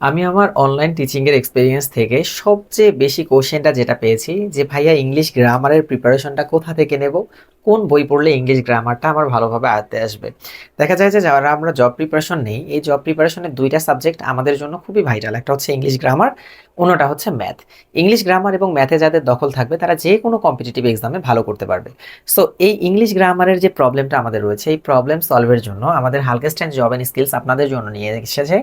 আমি আমার online টিচিংয়ের experience থেকে সবচেয়ে বেশি কোশ্চেনটা যেটা পেয়েছি যে, ভাইয়া ইংলিশ গ্রামারের প্রিপারেশনটা কোথা থেকে নেব? কোন বই পড়লে ইংলিশ গ্রামারটা আমার ভালোভাবে আয়ত্তে আসবে? দেখা যায় যে যারা আমরা জব প্রিপারেশন নেই, এই জব প্রিপারেশনের দুইটা সাবজেক্ট আমাদের জন্য খুবই ভাইটাল একটা হচ্ছে ইংলিশ গ্রামার অন্যটা হচ্ছে ম্যাথ ইংলিশ গ্রামার এবং ম্যাথে যাদের দখল থাকবে, তারা যে কোনো কম্পিটিটিভ এক্সামে ভালো করতে পারবে। সো এই ইংলিশ গ্রামারের যে প্রবলেমটা আমাদের রয়েছে, এই প্রবলেম সলভের জন্য আমাদের হালকেস্ট অ্যান্ড জব অ্যান্ড স্কিলস আপনাদের জন্য নিয়ে এসেছে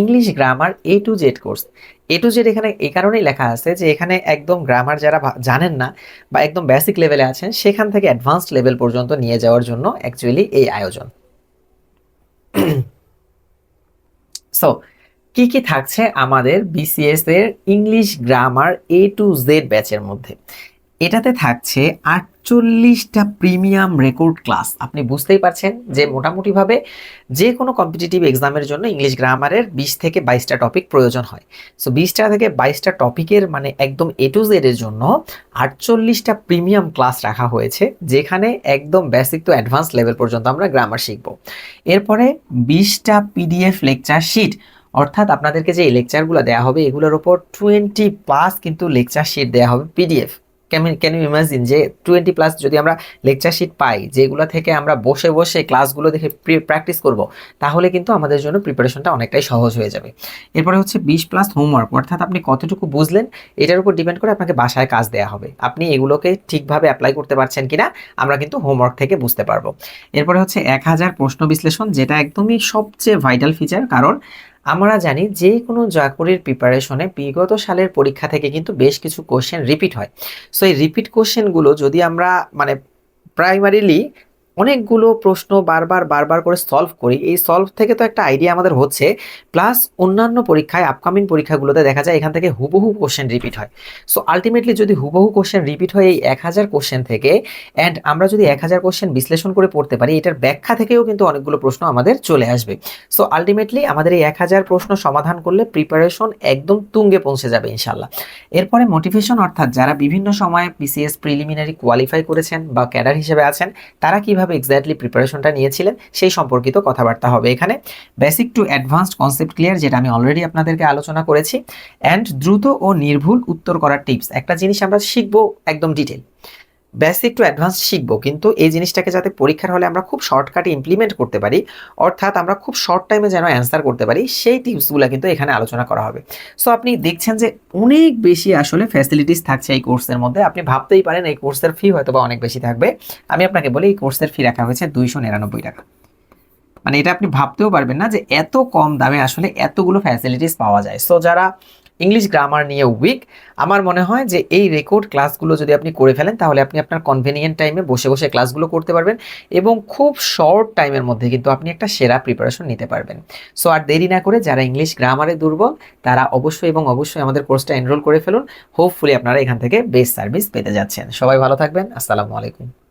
English grammar A to Z course A to Z এখানে এই কারণেই লেখা আছে যে এখানে একদম গ্রামার যারা জানেন না বা একদম বেসিক লেভেলে আছেন, সেখান থেকে অ্যাডভান্সড লেভেল পর্যন্ত নিয়ে যাওয়ার জন্য অ্যাকচুয়ালি এই আয়োজন। সো কি কি থাকছে আমাদের বিসিএস এর English grammar A to Z ব্যাচের মধ্যে? এটাতে থাকছে আটচল্লিশটা প্রিমিয়াম রেকর্ড ক্লাস। আপনি বুঝতেই পারছেন যে মোটামুটিভাবে যে কোনো কম্পিটিটিভ এক্সামের জন্য ইংলিশ গ্রামারের বিশ থেকে বাইশটা টপিক প্রয়োজন হয়। সো বিশটা থেকে বাইশটা টপিকের মানে একদম এ টু জেড এর জন্য আটচল্লিশটা প্রিমিয়াম ক্লাস রাখা হয়েছে, যেখানে একদম বেসিক টু অ্যাডভান্স লেভেল পর্যন্ত আমরা গ্রামার শিখব। এরপরে বিশটা পিডিএফ লেকচার শিট অর্থাৎ আপনাদেরকে যে লেকচারগুলো দেওয়া হবে, এগুলোর ওপর টোয়েন্টি প্লাস কিন্তু লেকচার শিট দেওয়া হবে পিডিএফ ক্যান ইউ ইমাজিন যে টোয়েন্টি প্লাস যদি আমরা লেকচার শিট পাই, যেগুলো থেকে আমরা বসে বসে ক্লাসগুলো দেখে প্র্যাকটিস করব, তাহলে কিন্তু আমাদের জন্য প্রিপারেশনটা অনেকটাই সহজ হয়ে যাবে। এরপরে হচ্ছে বিশ প্লাস হোমওয়ার্ক অর্থাৎ আপনি কতটুকু বুঝলেন, এটার উপর ডিপেন্ড করে আপনাকে বাসায় কাজ দেওয়া হবে। আপনি এগুলোকে ঠিকভাবে অ্যাপ্লাই করতে পারছেন কিনা, আমরা কিন্তু হোমওয়ার্ক থেকে বুঝতে পারব। এরপরে হচ্ছে এক হাজার প্রশ্ন বিশ্লেষণ, যেটা একদমই সবচেয়ে ভাইটাল ফিচার কারণ আমরা জানি যে কোনো চাকরির প্রিপারেশনে বিগত সালের পরীক্ষা থেকে কিন্তু বেশ কিছু কোশ্চেন রিপিট হয়। সো এই রিপিট কোশ্চেনগুলো যদি আমরা মানে প্রাইমারিলি অনেকগুলো প্রশ্ন বারবার বারবার করে সলভ করি। এই সলভ থেকে তো একটা আইডিয়া আমাদের হচ্ছে প্লাস অন্যান্য পরীক্ষায় আপকামিং পরীক্ষাগুলোতে দেখা যায় এখান থেকে হুবহু কোশ্চেন রিপিট হয়। সো আলটিমেটলি যদি হুবহু কোশ্চেন রিপিট হয় এই এক হাজার কোশ্চেন থেকে অ্যান্ড আমরা যদি এক হাজার কোশ্চেন বিশ্লেষণ করে পড়তে পারি, এটার ব্যাখ্যা থেকেও কিন্তু অনেকগুলো প্রশ্ন আমাদের চলে আসবে। সো আলটিমেটলি আমাদের এই এক হাজার প্রশ্ন সমাধান করলে প্রিপারেশন একদম তুঙ্গে পৌঁছে যাবে ইনশাল্লাহ এরপরে মোটিভেশন অর্থাৎ যারা বিভিন্ন সময়ে পিসিএস প্রিলিমিনারি কোয়ালিফাই করেছেন বা ক্যাডার হিসেবে আছেন, তারা কীভাবে এক্স্যাক্টলি প্রিপারেশনটা নিয়েছিলেন সেই সম্পর্কিত কথাবার্তা হবে এখানে। Basic to advanced concept clear যেটা আমি অলরেডি আপনাদেরকে আলোচনা করেছি। অ্যান্ড দ্রুত ও নির্ভুল উত্তর করার টিপস একটা জিনিস আমরা শিখব একদম ডিটেল বেসিক টু অ্যাডভান্স শিখব। কিন্তু এই জিনিসটাকে যাতে পরীক্ষার হলে আমরা খুব শর্টকাটে ইমপ্লিমেন্ট করতে পারি, অর্থাৎ আমরা খুব শর্ট টাইমে যেন অ্যান্সার করতে পারি, সেই টিপসগুলো কিন্তু এখানে আলোচনা করা হবে। সো আপনি দেখছেন যে অনেক বেশি আসলে ফ্যাসিলিটিস থাকছে এই কোর্সের মধ্যে। আপনি ভাবতেই পারেন এই কোর্সের ফি হয়তো বা অনেক বেশি থাকবে। আমি আপনাকে বলি, এই কোর্সের ফি রাখা হয়েছে দুইশো নিরানব্বই টাকা। মানে এটা আপনি ভাবতেও পারবেন না যে এত কম দামে আসলে এতগুলো ফ্যাসিলিটিস পাওয়া যায়। সো যারা ইংলিশ গ্রামার নিয়ে উইক আমার মনে হয় যে এই রেকর্ড ক্লাসগুলো যদি আপনি করে ফেলেন, তাহলে আপনি আপনার কনভেনিয়েন্ট টাইমে বসে বসে ক্লাসগুলো করতে পারবেন এবং খুব শর্ট টাইমের মধ্যে কিন্তু আপনি একটা সেরা প্রিপারেশন নিতে পারবেন। সো আর দেরি না করে যারা ইংলিশ গ্রামারে দুর্বল, তারা অবশ্যই এবং অবশ্যই আমাদের কোর্সটা এনরোল করে ফেলুন। হোপফুলি আপনারা এখান থেকে বেস্ট সার্ভিস পেতে যাচ্ছেন। সবাই ভালো থাকবেন। আসসালামু আলাইকুম।